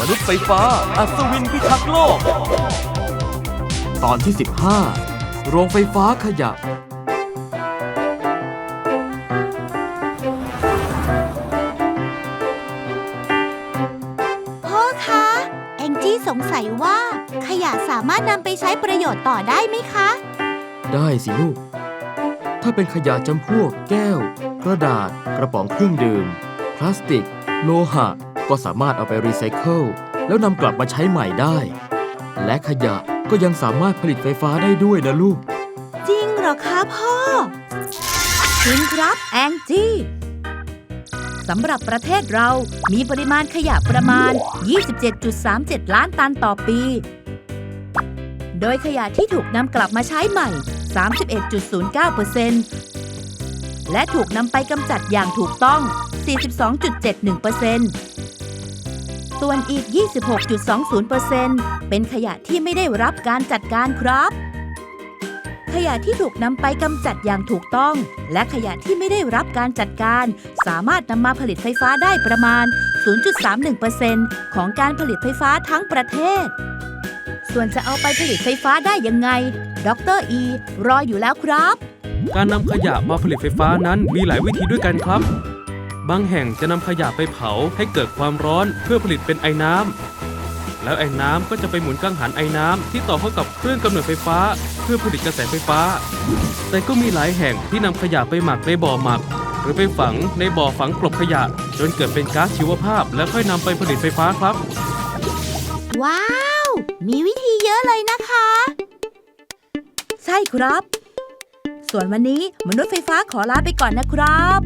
มนุษย์ไฟฟ้า อัศวินพิทักษ์โลก ตอนที่ 15 โรงไฟฟ้าขยะ พ่อคะ แองจี้สงสัยว่า ขยะสามารถนำไปใช้ประโยชน์ต่อได้ไหมคะ ได้สิลูก ถ้าเป็นขยะจำพวก แก้ว กระดาษ กระป๋องเครื่องดื่ม พลาสติก โลหะ ก็สามารถเอาไปรีไซเคิลแล้วนำกลับมาใช้ใหม่ได้ และขยะก็ยังสามารถผลิตไฟฟ้าได้ด้วยนะลูก จริงเหรอคะพ่อจริงครับแองจี้สำหรับประเทศเรามีปริมาณขยะประมาณ 27.37 ล้านตันต่อปี โดยขยะที่ถูกนำกลับมาใช้ใหม่ 31.09%และถูกนำไปกำจัดอย่างถูกต้อง 42.71% ส่วนอีก 26.20%เป็นขยะที่ไม่ได้รับการจัดการครับ ขยะที่ถูกนำไปกำจัดอย่างถูกต้อง และขยะที่ไม่ได้รับการจัดการ สามารถนำมาผลิตไฟฟ้าได้ประมาณ 0.31%ของการผลิตไฟฟ้าทั้งประเทศ ส่วนจะเอาไปผลิตไฟฟ้าได้ยังไง ดรอีรออยู่แล้วครับ การนำขยะมาผลิตไฟฟ้านั้นมีหลายวิธีด้วยกันครับ บางแห่งจะนำขยะไปเผาให้เกิดความร้อนเพื่อผลิตเป็นไอ้น้ำ แล้วไอ้น้ำก็จะไปหมุนกังหันไอ้น้ำที่ต่อเข้ากับเครื่องกำเนิดไฟฟ้า เพื่อผลิตกระแสไฟฟ้า แต่ก็มีหลายแห่งที่นำขยะไปหมักในบ่อหมัก หรือไปฝังในบ่อฝังกลบขยะ จนเกิดเป็นก๊าซชีวภาพ แล้วค่อยนำไปผลิตไฟฟ้าครับ ว้าว มีวิธีเยอะเลยนะคะ ใช่ครับ ส่วนวันนี้มนุษย์ไฟฟ้าขอลาไปก่อนนะครับ